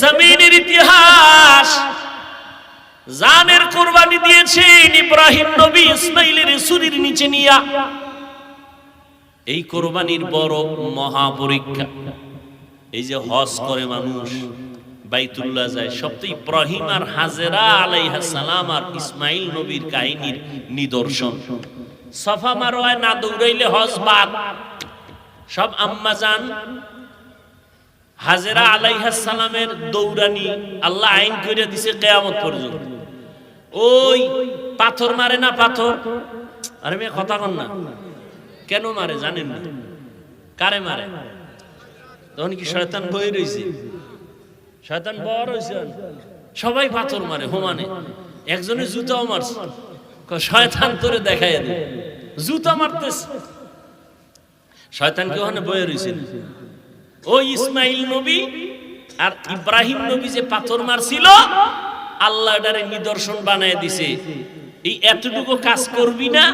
জমিনের ইতিহাস। জানের কোরবানি দিয়েছেন ইব্রাহিম নবী ইসমাইলের সুরির নিচে নিয়া। এই কোরবানির বড় মহা পরীক্ষা এই যে হজ করে মানুষ, বাইতুল্লাহ যায় সব তো ইব্রাহিম আর হাজেরা আলাইহা সালাম আর ইসমাইল নবীর কাহিনীর নিদর্শন। সফা মারোয় না দৌড়াইলে হজ বাদ। সব আম্মা যান হাজেরা আলাইহা সালামের দৌড়ানি আল্লাহ আইন করে দিছে কেয়ামত পর্যন্ত। ওই পাথর মারে না পাথর? আরে মেয়ে, কথা কন না। কেন মারে জানেন না। কারে মারে? তখন কি শয়তান বই রয়েছে শয়তান বড় হয়েছে সবাই পাথর মারে, হোমানে। একজনে জুতাও মারছে। শয়তান তোরে দেখাই দে। জুতা মারতেছে। শয়তানকে ওখানে বয়ে রয়েছে ওই ইসমাইল নবী, আর ইব্রাহিম নবী যে পাথর মারছিল, আল্লাহ এটারে নিদর্শন বানায় দিছে। এই এতটুকু কাজ করবি না,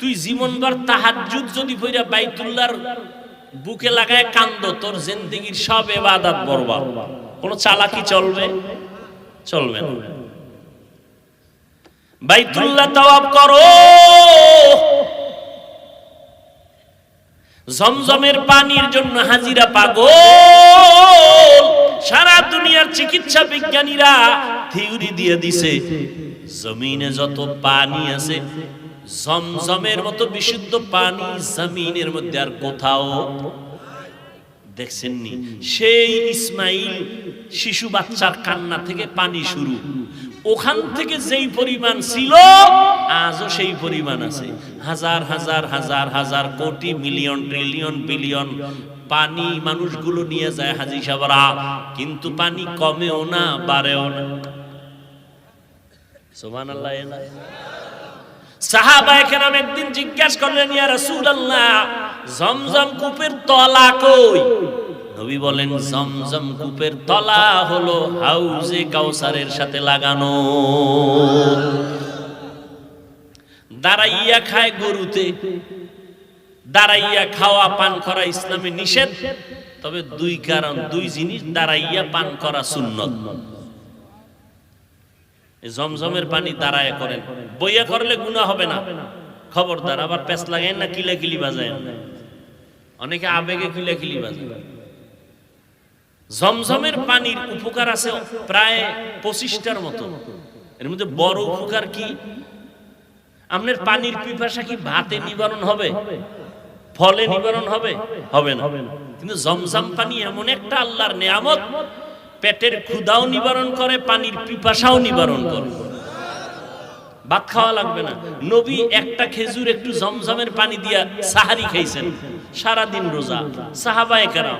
তুই জীবনভর তাহাজ্জুদ যদি পইরা বাইতুল্লাহর বুকে লাগায় কান্দ, তোর জিন্দেগির সব এবাদত বরবাদ। কোনো চালাকি চলবে? চলবে না। বাইতুল্লাহ তাওয়াব করো। জমজমের পানির জন্য হাজিরা পাগল। সারা দুনিয়ার চিকিৎসা বিজ্ঞানীরা থিওরি দিয়ে দিছে, জমিনে যত পানি আছে, জমজমের মতো বিশুদ্ধ পানি জমিনের মধ্যে আর কোথাও দেখছেননি। সেই ইসমাইল শিশু বাচ্চার কান্না থেকে পানি শুরু। ওখান থেকে যেই পরিমাণ ছিল, আজও সেই পরিমাণ আছে। হাজার হাজার হাজার হাজার কোটি, মিলিয়ন, ট্রিলিয়ন, বিলিয়ন পানি মানুষগুলো নিয়ে যায় হাজি সাবরা কিন্তু পানি কমেও না, বাড়েও না। সোমান আল্লাহ একদিন জিজ্ঞাসা করলেন, ইয়া রাসূলুল্লাহ, জমজম কূপের তলা কই? নবী বলেন, জমজম কূপের তলা হলো হাউজে কাউসারের সাথে লাগানো। দাঁড়াইয়া খায় গরুতে, দাঁড়াইয়া খাওয়া পান করা ইসলামে নিষেধ। তবে দুই কারণ, দুই জিনিস, দাঁড়াইয়া পান করা সুন্নত। জমজমের পানি দাঁড়ায় করেন। বইয়া করলে গুণা হবে না। খবরদার, আবার পেস লাগায় না কিলা কিলি বাজায় অনেকে আবেগে কিলা কিলি বাজায়। জমজমের পানির উপকার আছে প্রায় পঁচিশটার মতো। এর মধ্যে বড় উপকার কি? আপনার পানির পিপাসা কি ভাতে নিবারণ হবে? ফলে নিবারণ হবে? হবে না। কিন্তু জমজম পানি এমন একটা আল্লাহর নেয়ামত, পেটের ক্ষুদাও নিবারণ করে, পানির পিপাসাও নিবারণ করে। ভাত খাওয়া লাগবে না। নবী একটা খেজুর একটু জমজমের পানি দিয়া সাহারি খাইছেন। সারা দিন রোজা। সাহাবায়ে কেরাম।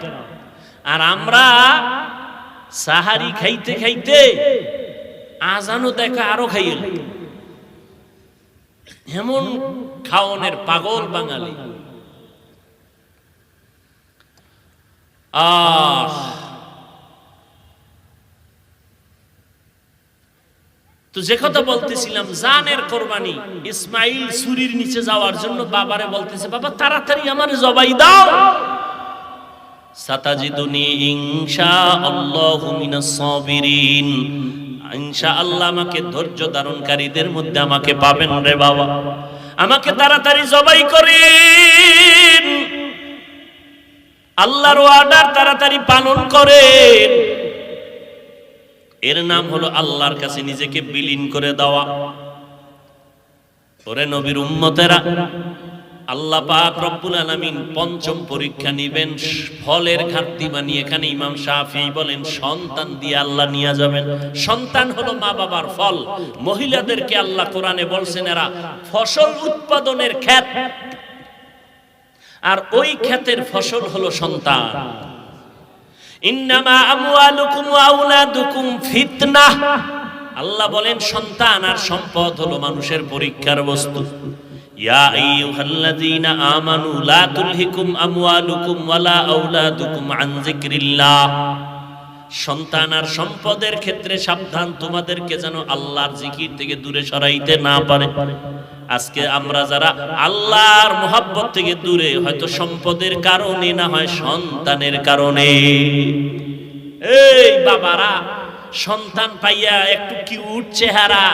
আমরা সাহারি খাইতে খাইতে আজানও দেখা আরও খাইয়ে এমন খাওনের পাগল বাঙালি। আহ। তো যে কথা বলতেছিলাম, জানের কোরবানি ইসমাইল সুরির নিচে যাওয়ার জন্য বাবারে বলতেছে, বাবা, তাড়াতাড়ি আমার জবাই দাও। আমাকে ধৈর্য ধারণকারীদের মধ্যে আমাকে পাবেন আমাকে তাড়াতাড়ি জবাই করেন। আল্লাহর তাড়াতাড়ি পালন করেন। এর নাম হলো আল্লাহর কাছে নিজেকে বিলীন করে দেওয়া। ওরে নবীর উম্মতেরা আল্লাহ পাক রব্বুল আলামিন পঞ্চম পরীক্ষা নিবেন, ফলের ঘাটতি এখানে ইমাম বলেন, সন্তান দিয়ে আল্লাহ নিয়ে যাবেন। সন্তান হলো মা বাবার ফল। মহিলাদেরকে আল্লাহ কোরআনে বলছেন এরা ফসল উৎপাদনের ক্ষেত। আর ওই ক্ষেতের ফসল হলো সন্তান। ইন্নামা আমওয়ালুকুম ওয়া আওলাদুকুম আল্লাহ বলেন, সন্তান আর সম্পদ হলো মানুষের পরীক্ষার বস্তু। ইয়া আইয়ুহাল্লাযীনা আমানু লা তুলহিকুম আমওয়ালুকুম ওয়ালা আওলাদুকুম আন যিকরিল্লাহ। সন্তান আর সম্পদের ক্ষেত্রে সাবধান, তোমাদেরকে যেন আল্লাহর জিকির থেকে দূরে সরাইতে না পারে। আজকে আমরা যারা আল্লাহর মোহাব্বত থেকে দূরে, হয়তো সম্পদের কারণে না হয়, সন্তানের কারণে। এই বাবারা সন্তান পাইয়া একটু কিউট চেহারা,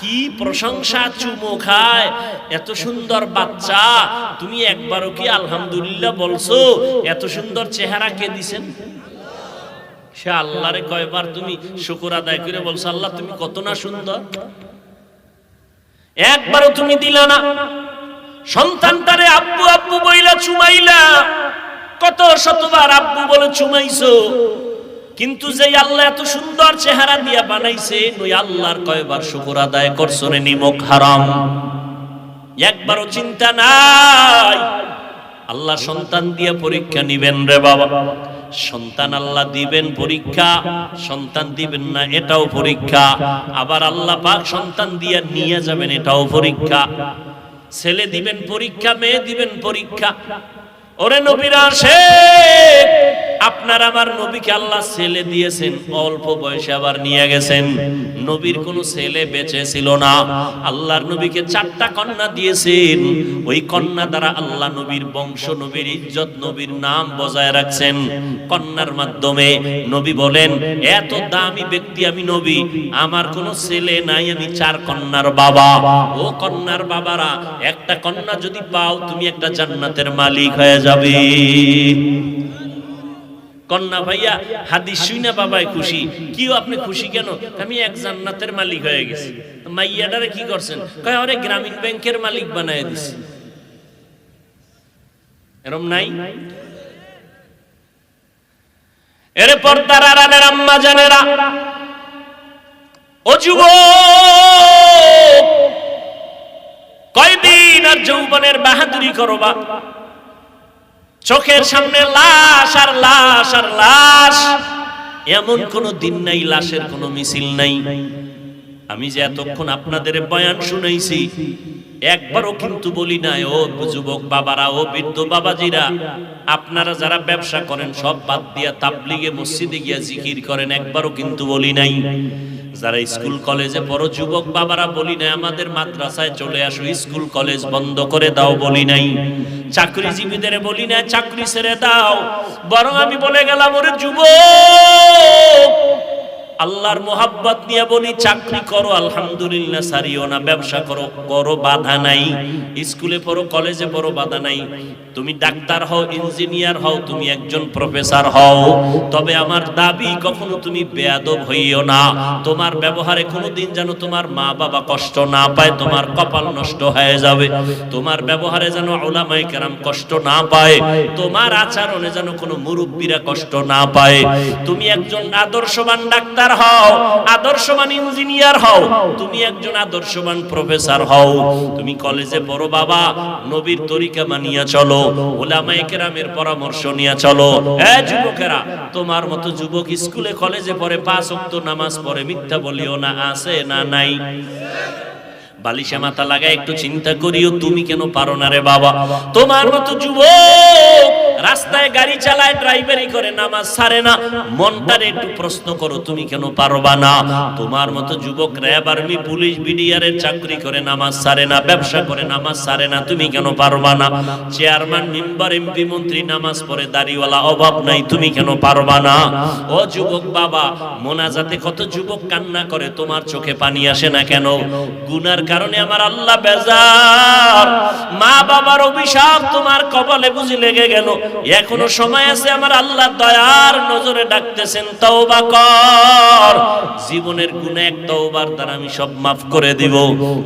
কি প্রশংসা চুমো খায়, এত সুন্দর বাচ্চা, তুমি একবারও কি আলহামদুলিল্লাহ বলছো, এত সুন্দর চেহারা কে দিছেন? সে আল্লাহরে কয়বার তুমি শুকুর আদায় করে বলছো, আল্লাহ তুমি কত না সুন্দর? একবারও তুমি দিলা না। সন্তানটারে আব্বু আব্বু বইলা চুমাইলা, কত শতবার আব্বু বলে চুমাইছো। কিন্তু যে আল্লাহ এত সুন্দর চেহারা দিয়া বানাইছে, ওই আল্লাহর কয়বার শুকর আদায় করছ রে নিমক হারাম? একবারও চিন্তা নাই। আল্লাহ সন্তান দিয়ে পরীক্ষা নিবেন রে বাবা। সন্তান আল্লাহ দিবেন পরীক্ষা, সন্তান দিবেন না, এটাও পরীক্ষা। আবার আল্লাহ পাক সন্তান দিয়ে নিয়ে যাবেন, এটাও পরীক্ষা। ছেলে দিবেন পরীক্ষা, মেয়ে দিবেন পরীক্ষা। ওরে নবীরা আসে আপনার আমার নবীকে আল্লাহ ছেলে দিয়েছেন, অল্প বয়সে আবার নিয়ে গেছেন। নবীর কোনো ছেলে বেঁচে ছিল না। আল্লাহর নবীকে চারটা কন্যা দিয়েছেন। ওই কন্যা দ্বারা আল্লাহ নবীর বংশ, নবীর ইজ্জত, নবীর নাম বজায় রাখছেন। কন্যার মাধ্যমে নবী বলেন, এত দামি ব্যক্তি আমি নবী, আমার কোনো ছেলে নাই, আমি চার কন্যার বাবা। ও কন্যার বাবারা, একটা কন্যা যদি পাও, তুমি একটা জান্নাতের মালিক হয়ে যাবে। কন্যা ভাইয়া, হাদিস শুইনা বাবাই খুশি। কিও আপনি খুশি কেন? আমি এক জান্নাতের মালিক হয়ে গেছি। মাইয়াডারে কি করছেন? কয়, আরে গ্রামীণ ব্যাংকের মালিক বানায় দিছি। এরম নাই? এর পর্দার আড়ালের আম্মা জানেরা, ও যুবক, কয়দিন আর যৌবনের বাহাদুরি করবা? চোখের সামনে লাশ আর লাশ আর লাশ। এমন কোন দিন নাই লাশের কোনো মিছিল নাই। আমি যে এতক্ষণ আপনাদের বয়ান শুনাইছি একবারও কিন্তু বলি নাই ও যুবক বাবারা ও বৃদ্ধ বাবাজিরা আপনারা যারা ব্যবসা করেন সব বাদ দিয়া তাবলিগে মসজিদে গিয়া জিকির করেন একবারও কিন্তু বলি নাই। যারা স্কুল কলেজে বড় যুবক বাবারা বলি নাই, আমাদের মাদ্রাসায় চলে আসো, স্কুল, কলেজ বন্ধ করে দাও, বলি নাই। চাকরিজীবীদের বলি না চাকরি ছেড়ে দাও। বরং আমি বলে গেলাম, ওরে যুবক আল্লাহর মোহাব্বত নিয়ে বলি, চাকরি করো, আলহামদুলিল্লাহ, সারিও না, ব্যবসা করো করো, বাধা নাই। স্কুলে পড়ো, কলেজে পড়ো, বাধা নাই। তুমি ডাক্তার হও, ইঞ্জিনিয়ার হও, তুমি একজন প্রফেসর হও। তবে আমার দাবি কখনো তুমি বেয়াদব হইও না। তোমার ব্যবহারে কোনোদিন যেন তোমার মা বাবা কষ্ট না পায়, তোমার কপাল নষ্ট হয়ে যাবে। তোমার ব্যবহারে যেন ওলামাই কেরাম কষ্ট না পায়, তোমার আচরণে যেন কোনো মুরব্বীরা কষ্ট না পায়। তুমি একজন আদর্শবান ডাক্তার হও আদর্শবান ইঞ্জিনিয়ার হও। তুমি একজন আদর্শবান প্রফেসর হও। তুমি কলেজে বড় বাবা, নবীর তরিকা মানিয়া চলো, ওলামায়ে কেরামের পরামর্শ নিয়া চলো। এ যুবকেরা, তোমার মতো যুবক স্কুলে কলেজে পড়ে পাঁচ ওয়াক্ত নামাজ পড়ে, মিথ্যা বলিও না, আছে না নাই? বালিশে মাথা লাগায় একটু চিন্তা করিও, তুমি কেন পারো না রে বাবা? তোমার মতো যুবক রাস্তায় গাড়ি চালায় ড্রাইভারি করে, নামাজ সারে না। মনটারে একটু প্রশ্ন করো, তুমি কেন পারবা না? তোমার মতো যুবক র্যাব আর্মি, পুলিশ, বিডিআরের চাকরি করে, নামাজ ছাড়ে না, ব্যবসা করে, নামাজ ছাড়ে না, তুমি কেন পারবা না? চেয়ারম্যান, মেম্বার, এমপি, মন্ত্রী, নামাজ পড়ে, দাড়িওয়ালা, অভাব নাই, তুমি কেন পারবা না? ও যুবক বাবা, মোনাজাতে কত যুবক কান্না করে, তোমার চোখে পানি আসে না কেন? গুনার কারণে আমার আল্লাহ বেজার। মা বাবার অভিশাপ তোমার কপালে বুঝি লেগে গেল। এখনও সময় আছে আমার আল্লাহ দয়ার নজরে ডাকতেছেন, তওবা কর। জীবনের গুণে এক তওবার দ্বারা আমি সব মাফ করে দিব।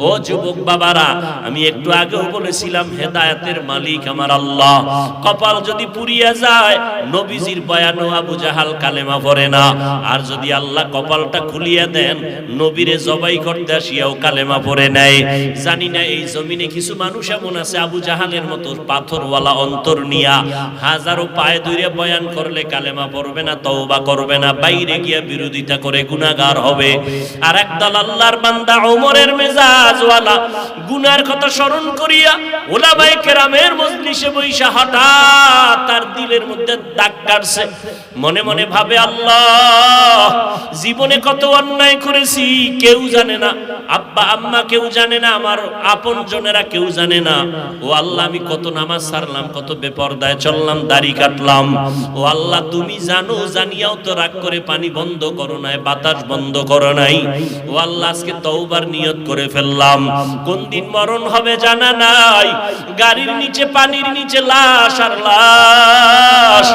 ও যুবক বাবারা, আমি একটু আগেও বলেছিলাম, হেদায়েতের মালিক আমার আল্লাহ। কপাল যদি পুড়িয়ে যায়, নবীজির বয়ানো আবু জাহাল কালেমা পড়ে না। আর যদি আল্লাহ কপালটা খুলিয়ে দেন, নবীরে জবাই করতে আসিয়াও কালেমা পড়ে নেয় জানি না এই জমিনে কিছু মানুষ এমন আছে, আবু জাহালের মতো পাথরওয়ালা অন্তর নিয়া হাজারো পায়ে দূরে বয়ান করলে কালেমা পড়বে না, তওবা করবে না, বাইরে গিয়া বিরোধিতা করে গুনাহগার হবে। আর একদল আল্লাহর বান্দা ওমরের মেজাজওয়ালা, গুনার কথা স্মরণ করিয়া ওলামায়ে কেরামের মজলিসে বইসা হঠাৎ তার দিলের মধ্যে দাগ কাটছে। মনে মনে ভাবে, আল্লাহ, জীবনে কত অন্যায় করেছি, কেউ জানে না। আব্বা আম্মা কেউ জানে না, আমার আপন জনেরা কেউ জানে না। ও আল্লাহ, আমি কত নামাজ সারলাম, কত বেপরদায় চললাম, দাড়ি কাটলাম। ও আল্লাহ, তুমি জানো, জানিয়াও তো রাগ করে পানি বন্ধ করো নাই, বাতাস বন্ধ করো নাই। ও আল্লাহ, আজকে তওবার নিয়ত করে ফেললাম। কোন দিন মরণ হবে জানা নাই। গাড়ির নিচে, পানির নিচে লাশ আর লাশ।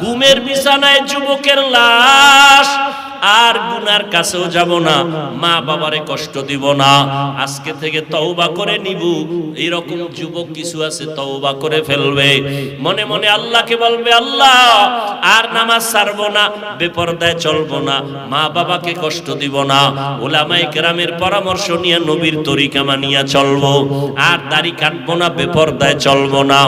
ঘুমের বিছানায় যুবকের লাশ। আর গুনার কাছেও যাব না। মা বাবারে কষ্ট দিব না। আজকে থেকে তওবা করে নিব। এরকম যুবক কিছু আছে, তওবা করে ফেলবে। মনে মনে আল্লাহকে বলবে, আল্লাহ, আর নামাজ ছাড়বো না, বেপরদায় চলবো না। মা বাবাকে কষ্ট দিব না। ওলামাই কেরামের পরামর্শ নিয়ে নবীর তরিকা মানিয়া চলবো। আর দাড়ি কাটবো না, বেপরদায় চলবো না।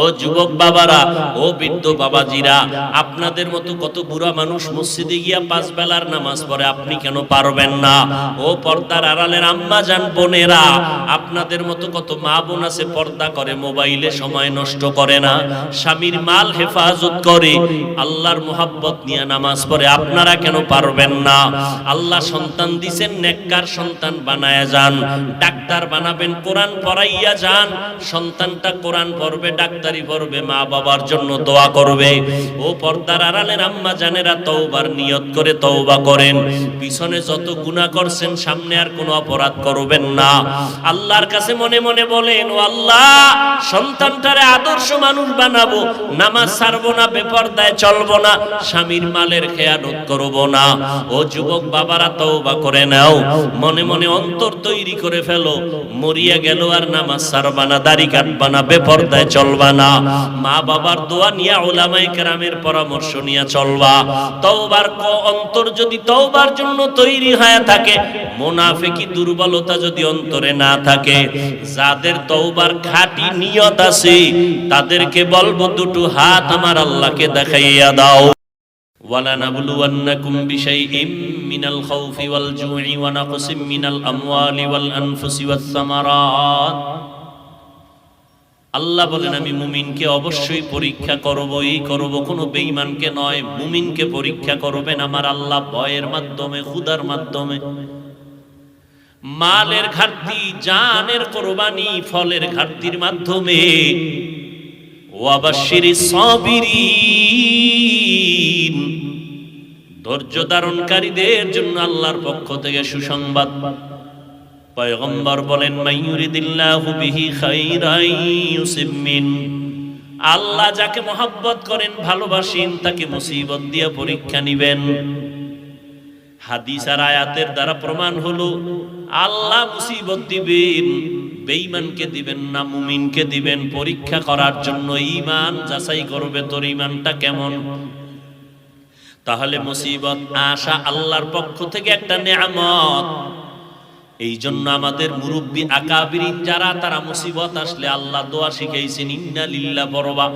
ও যুবক বাবারা, ও বৃদ্ধ বাবাজিরা, আপনাদের মতো কত বুড়া মানুষ মসজিদে গিয়া পাঁচ বেলার নামাজ পড়ে, আপনি কেন পারবেন না? ও পর্দার আড়ালের আম্মা জান বোনেরা, আপনাদের মতো কত মা বোন আছে, পর্দা করে, মোবাইলে সময় নষ্ট করে না। স্বামীর মাল হেফাজত করে, আল্লাহর মোহাব্বত নিয়ে নামাজ পড়ে, আপনারা কেন পারবেন না? আল্লাহ সন্তান দিছেন, নেককার সন্তান বানায় যান। ডাক্তার বানাবেন, কোরআন পড়াইয়া যান। সন্তানটা কোরআন পড়বে, ডাক্তারি পড়বে, মা বাবার জন্য দোয়া করবে। ও পর্দার আড়ালের আম্মা জানেরা তওবার নিয়ত করে তওবা করেন। পিছনে যত গুনাহ করছেন, সামনে আর কোনো অপরাধ করবেন না। আল্লাহর কাছে মনে মনে বলেন, ও আল্লাহ, সন্তানটারে আদর্শ মানুষ বানাবো। নামাজ ছাড়বো না, বেপরদায় চলবো না, স্বামীর মালের খেয়ানত করব না। ও যুবক বাবারা তওবা করে নাও। মনে মনে অন্তর তৈরি করে ফেলো। মরিয়া গেল আর নামাজ ছাড়বা না, দাড়ি কাটবা না, বেপরদায় চলবা না মা বাবার দোয়া নিয়ে ওলামাই কেরামের পরামর্শ নিয়ে চলবা তওবার ক অন্তর যদি তওবার জন্য তৈরি হয়ে থাকে মোনাফেকি দুর্বলতা যদি অন্তরে না থাকে যাদের তওবার খাঁটি নিয়ত আছে তাদেরকে বলবো দুটো হাত আমার আল্লাহকে দেখাইয়া দাও ولنبلونكم بشيء من الخوف والجوع ونقص من الأموال والأنفس والثمرات আল্লাহ বলেন, আমি মুমিনকে অবশ্যই পরীক্ষা করব এই করব কোনো বেঈমানকে নয়, মুমিনকে পরীক্ষা করবেন আমার আল্লাহ ভয়ের মাধ্যমে খুদার মাধ্যমে। মালের ঘাটতি, জানের কোরবানি, ফলের ঘাটতির মাধ্যমে। ও ওয়াবাশির সাবিরিন, ধৈর্য ধারণকারীদের জন্য আল্লাহর পক্ষ থেকে সুসংবাদ। পয়গম্বর বলেন মাইয়ুরিদিল্লাহু বিহি খাইরাই আল্লাহ যাকে মহাব্বত করেন, ভালোবাসেন, তাকে মুসিবত দিয়ে পরীক্ষা নিবেন। হাদিস আর আয়াতের দ্বারা প্রমাণ হলো, আল্লাহ মুসিবত দিবেন, বেঈমানকে দিবেন না, মুমিনকে দিবেন। পরীক্ষা করার জন্য ঈমান যাচাই করবে, তোর ঈমানটা কেমন? তাহলে মুসিবত, আশা আল্লাহর পক্ষ থেকে একটা নেয়ামত। এই জন্য আমাদের মুরব্বী আকাবিরিন যারা, তারা মুসিবত আসলে আল্লাহ দোয়া শিখাইছেন, ইন্না লিল্লা বরবা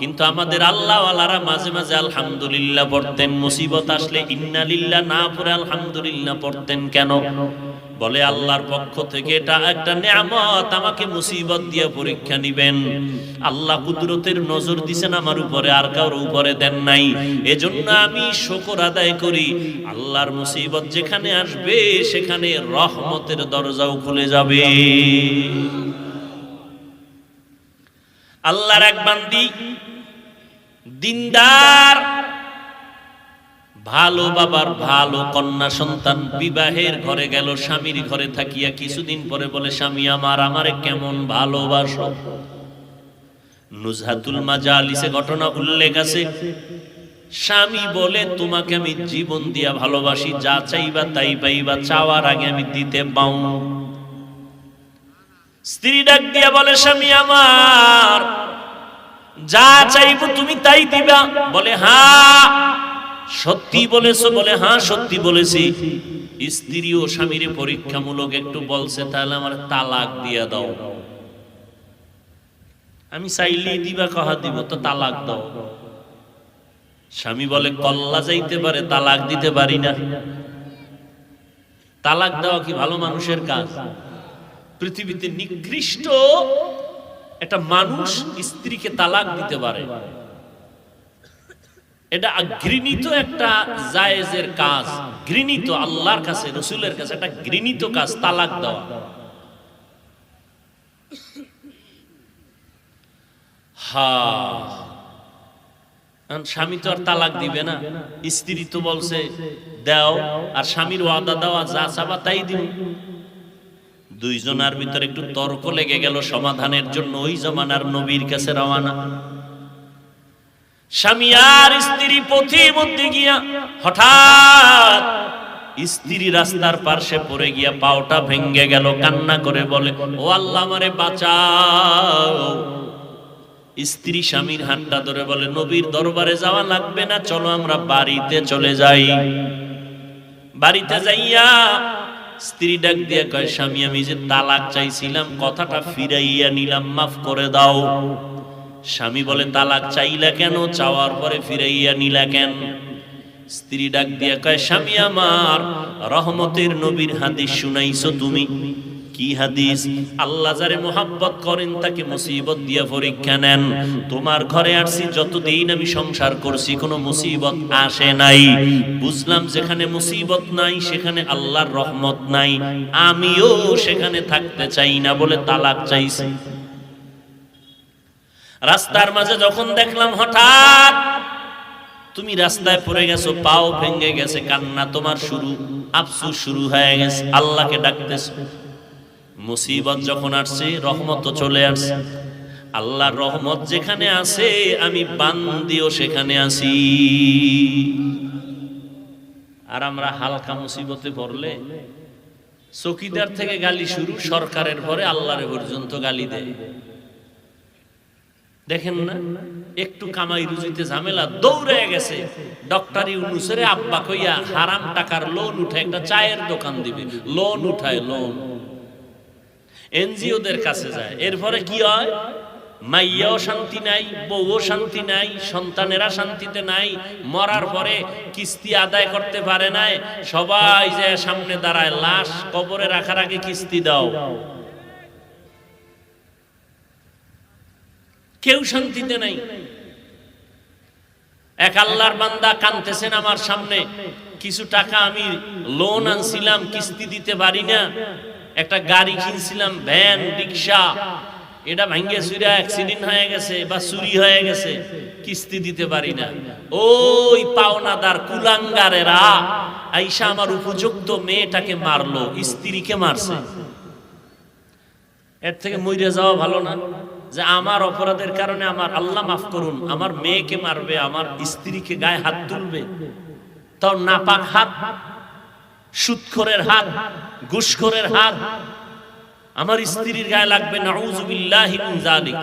কিন্তু আমাদের আল্লাহ ওয়ালারা মাঝে মাঝে আলহামদুলিল্লাহ পড়তেন, মুসিবত আসলে ইন্না লিল্লা না পড়ে আলহামদুলিল্লাহ পড়তেন কেন? বলে, আল্লাহর পক্ষ থেকে এটা একটা নিয়ামত, আমাকে মুসিবত দিয়ে পরীক্ষা নিবেন। আল্লাহ কুদরতের নজর দিছেন আমার উপরে, আর কারোর উপরে দেন নাই। এজন্য আমি শকর আদায় করি। আল্লাহর মুসিবত যেখানে আসবে, সেখানে রহমতের দরজাও খুলে যাবে। আল্লাহর এক বান্দি, দিনদার ভালো বাবার ভালো কন্যা সন্তান বিবাহের ঘরে গেল, স্বামীর ঘরে থাকিয়া কিছুদিন পরে বলে, স্বামী আমার, আমারে কেমন ভালোবাসো? নুজহাতুল মাজালিসে ঘটনা উল্লেখ আছে। স্বামী বলে, তোমাকে আমি জীবন দিয়া ভালোবাসি, যা চাইবা তাই পাইবা, চাওয়ার আগে আমি দিতে পাও। স্ত্রী ডাক দিয়া বলে, স্বামী আমার, যা চাইব তুমি তাই দিবা। বলে হ্যাঁ সত্যি বলেছ বলে হ্যাঁ সত্যি বলেছি। স্ত্রী ও স্বামীর পরীক্ষামূলক একটু বলছে, তাহলে আমার তালাক দিয়া দাও। আমি চাইলেই দিবা, কহা দিব, তো তালাক দাও। স্বামী বলে, কল্লা যাইতে পারে, তালাক দিতে পারি না। তালাক দেওয়া কি ভালো মানুষের কাজ? পৃথিবীতে নিকৃষ্ট একটা মানুষ স্ত্রীকে তালাক দিতে পারে। এটা ঘৃণিত একটা জায়েজের কাজ। ঘৃণিত আল্লাহর কাছে, রসুলের কাছে একটা ঘৃণিত কাজ, তালাক দেওয়া। হা। স্বামী তো আর তালাক দিবে না। স্ত্রী তো বলছে, দাও। আর স্বামীর ওয়াদা দেওয়া যা চাবা তাই দিব দুইজনের ভিতরে একটু তর্ক লেগে গেল সমাধানের জন্য। ওই জমানার নবীর কাছে রওয়ানা স্বামী আর স্ত্রী পথি মধ্যে গিয়া হঠাৎ স্ত্রী রাস্তার পার্শ্বে পড়ে গিয়া পাওটা ভেঙ্গে গেল, কান্না করে বলে, ও আল্লাহ আমারে বাঁচাও। স্ত্রী স্বামীর হাতটা ধরে বলে, নবীর দরবারে যাওয়া লাগবে না, চলো আমরা বাড়িতে চলে যাই। বাড়িতে যাইয়া স্ত্রী ডাক দিয়ে কয়, স্বামী, আমি যে তালাক চাইছিলাম, কথাটা ফিরাইয়া নিলাম, মাফ করে দাও। স্বামী বলে তালাক চাইলা কেন? চাওয়ার পরে ফিরাইয়া নিলা কেন? স্ত্রী ডাক দিয়া কয়, স্বামী আমার, রহমতের নবীর হাদিস শুনাইছো তুমি? কি হাদিস? আল্লাহ যারে মোহাব্বত করেন, তাকে মুসিবত দিয়া পরীক্ষা নেন। তোমার ঘরে আসছি, যতদিন আমি সংসার করছি, কোনো মুসিবত আসে নাই। বুঝলাম যেখানে মুসিবত নাই, সেখানে আল্লাহর রহমত নাই। আমিও সেখানে থাকতে চাই না বলে তালাক চাইছি। রাস্তার মাঝে যখন দেখলাম হঠাৎ তুমি রাস্তায় পড়ে গেছো, পাও ভেঙে গেছে, কান্না তোমার শুরু, আফসুস শুরু হয়ে গেছে, আল্লাহকে ডাকতেছো। মুসিবত যখন আসছে, রহমত তো চলে আসছে। আল্লাহর রহমত যেখানে আছে, আমি বান্দিও সেখানে আছি। আর আমরা হালকা মুসিবতে পড়লে, চকিদার থেকে গালি শুরু, সরকারের পরে আল্লাহর পর্যন্ত গালি দেয়। দেখেন না? একটু কামাই রুজিতে ঝামেলা দৌড়ে গেছে। ডক্টর ইউনুসের আব্বা কইয়া হারাম টাকার লোন উঠে একটা চায়ের দোকান দিবে। লোন উঠায় লোন এনজিওদের কাছে যায়। এরপরে কি হয়? মাইয়াও শান্তি নাই বউও শান্তি নাই সন্তানেরা শান্তিতে নাই মরার পরে কিস্তি আদায় করতে পারে নাই। সবাই যে সামনে দাঁড়ায় লাশ কবরে রাখার আগে কিস্তি দাও। কেউ শান্তিতে নাই। এক আল্লাহর বান্দা কানতেছেন আমার সামনে, কিছু টাকা আমি লোন আনছিলাম, কিস্তি দিতে পারি না। একটা গাড়ি কিনছিলাম ভ্যান রিক্সা এটা ভাঙ্গে চুরা অ্যাক্সিডেন্ট হয়ে গেছে বা চুরি হয়ে গেছে, কিস্তি দিতে পারি না। ওই পাওনাদার কুলাঙ্গারেরা আইসা আমার উপযুক্ত মেয়েটাকে মারলো, স্ত্রীকে মারছে। এর থেকে মইরে যাওয়া ভালো না। যে আমার অপরাধের কারণে আমার আল্লাহ মাফ করুন, আমার মেয়েকে মারবে, আমার স্ত্রীকে গায়ে হাত তুলবে। তাও নাপাক হাত, সুৎখরের হাত, ঘুষখোরের হাত, আমার স্ত্রীর গায়ে লাগবে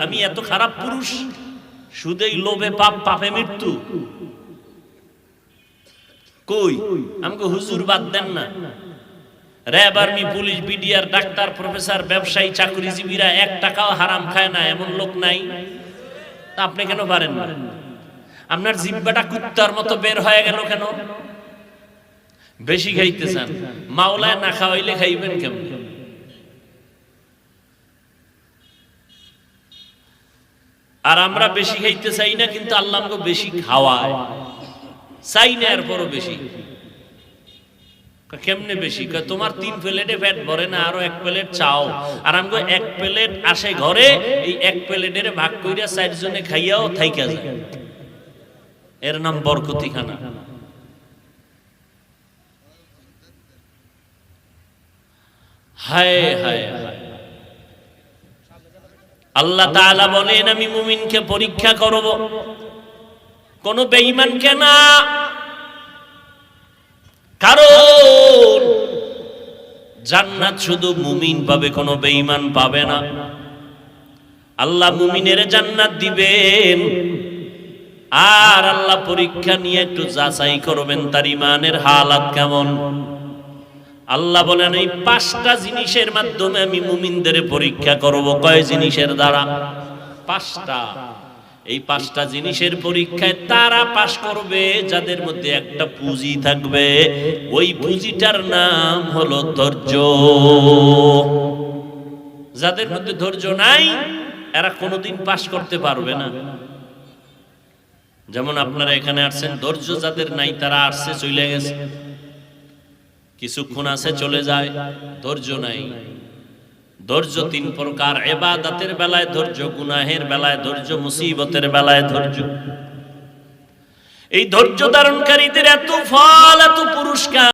আমি এত খারাপ পুরুষ সুদেই লোভে পাপ, পাপে মৃত্যু। কই? আমাকে হুজুর বাদ দেন না। RAB army police BDR doctor professor ব্যবসায়ী, চাকরিজীবীরা এক টাকাও হারাম খায় না, এমন লোক নাই। আপনি কেন পারেন না? আপনার জিব্বাটা কুত্তার মতো বের হয়ে গেল কেন? বেশি খাইতে চান মাওলায় না খাওয়াইলে খাইবেন কেমন? আর আমরা বেশি খাইতে চাই না, কিন্তু আল্লাহ বেশি খাওয়ায়। চাই না এরপরও বেশি। কেমনে বেশি? তোমার তিন প্লেটে ফ্যাট ভরে না, আরও এক প্লেট চাও। আর আমি এক প্লেট আসে ঘরে, এই এক প্লেটের ভাগ কইরা চারজনে খাইয়াও থাইকা যায়। এর নাম বরকতি খানা হায় হায়। আল্লাহ তাআলা বলেন, আমি মুমিনকে পরীক্ষা করব। কোন বেঈমানকে না? কারণ জান্নাত শুধু মুমিন পাবে, কোনো বেঈমান পাবে না। আল্লাহ মুমিনের জান্নাত দিবেন। আর আল্লাহ পরীক্ষা নিয়ে একটু যাচাই করবেন, তার ইমানের হালাত কেমন। আল্লাহ বলেন, এই পাঁচটা জিনিসের মাধ্যমে আমি মুমিনদের পরীক্ষা করব। কয় জিনিসের দ্বারা? পাঁচটা। এই পাঁচটা জিনিসের পরীক্ষায় তারা পাশ করবে, যাদের মধ্যে একটা পুঁজি থাকবে। ওই পুঁজিটার নাম হলো ধৈর্য। যাদের মধ্যে ধৈর্য নাই, এরা কোনোদিন পাশ করতে পারবে না। যেমন আপনারা এখানে আসছেন, ধৈর্য যাদের নাই, তারা আসছে, চলে গেছে। কিছুক্ষণ আছে, চলে যায়, ধৈর্য নাই। ধৈর্য তিন প্রকার এবাদাতের বেলায় ধৈর্য গুনাহের বেলায় ধৈর্য মুসিবতের বেলায় ধৈর্য। এই ধৈর্য ধারণকারীদের এত ফল এত পুরস্কার।